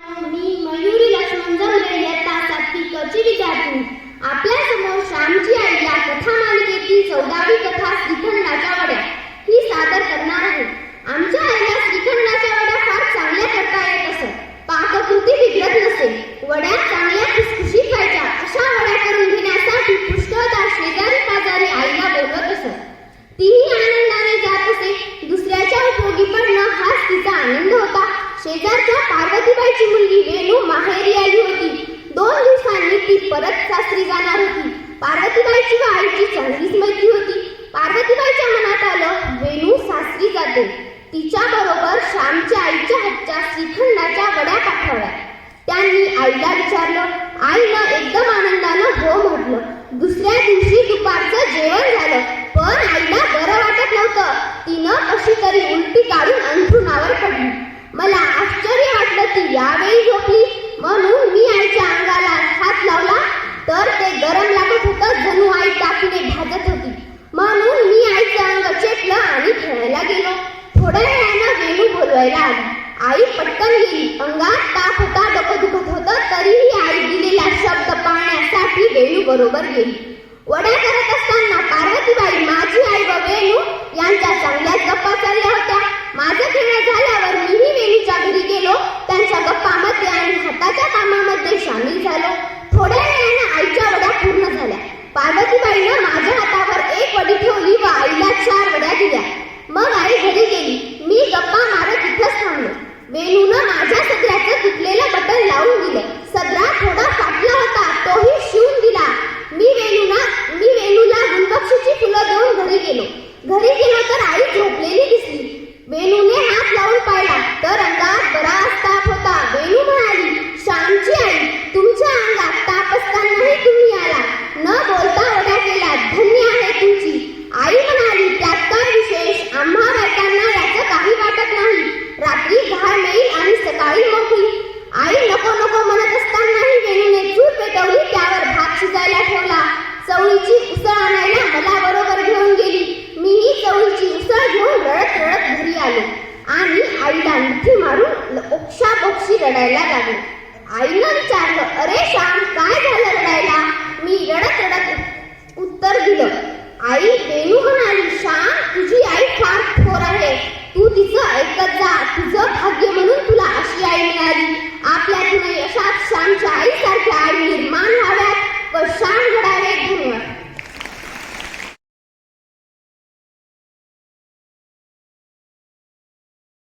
मी मयुरी लक्ष्मण जमले इयत्ता सातवी कची विद्यार्थी. आपल्यासमोर श्यामची आई या कथा मालिकेतील चौदावी कथा श्रीखंडाच्या वड्या. ही सादर करणार आहे. आमच्या आईला श्रीखंडाच्या वड्या फार चांगल्या करता येत असत. पाककृती बिघडत नसे वड्या चांगल्या खुसखुशीत व्हायच्या. अशा वड्या करून घेण्यासाठी पुष्कळदा शेजारी पाजारी आईला बोलवत असत. तीही आनंदाने जात असे. दुसऱ्याच्या उपयोगी पडणं हाच तिचा आनंद होता. शेजारच्या पार्वतीबाईची मुलगी वेणू माहेरी आली होती. दोन दिवसांनी ती परत सासरी जाणार होती. पार्वतीबाईची व आईची चांगलीच मैत्री होती. पार्वतीबाईच्या मनात आलं वेणू सासरी जाते. तिच्या बरोबर श्यामच्या आईच्या हातच्या श्रीखंडाच्या वड्या पाठवल्या. त्यांनी आईला विचारलं. आईनं एकदम आनंदानं हो म्हटलं. दुसऱ्या दिवशी दुपारचं जेवण झालं पण आईला बरं वाटत नव्हतं. तिनं कशी तरी उलटी काढून अंथरुणावर पडली. मला आश्चर्य वाटलं ती यावेळी झोपली म्हणून मी आईच्या अंगाला हात लावला तर ते गरम लागत होतं जणू आई टाकीने भाजत होती. म्हणून मी आईचं अंग चेपलं आणि खेळायला गेलो. थोड्या वेळानं वेणू बोलवायला आली. आई पटकन गेली. अंगात ताप होता डोकं दुखत होतं तरीही आई दिलेला शब्द पाळण्यासाठी वेणू बरोबर गेली. वड्या करत असताना पार्वतीबाई माझी आई व वेणू यांच्या चांगल्याच गप्पा चालल्या होत्या. माझं खेळणं झाल्यावर मीही वेणूच्या घरी गेलो. त्यांच्या गप्पामध्ये आणि हाताच्या कामामध्ये सामील झालो. रात्री घाण येईल आणि सकाळी मोकळी आई नको नको म्हणत असतानाही वेणूने चूल पेटवली त्यावर भात शिजायला ठेवला. चवळीची उसळ आणायला मला बरोबर घेऊन गेली. मीही चवळीची उसळ घेऊन रडत रडत घरी आलो. आणि आईला मिठी मारून ओक्षा बोक्षी रडायला लागलो. आईनं विचारलं अरे श्याम काय झालं रडायला? मी रडत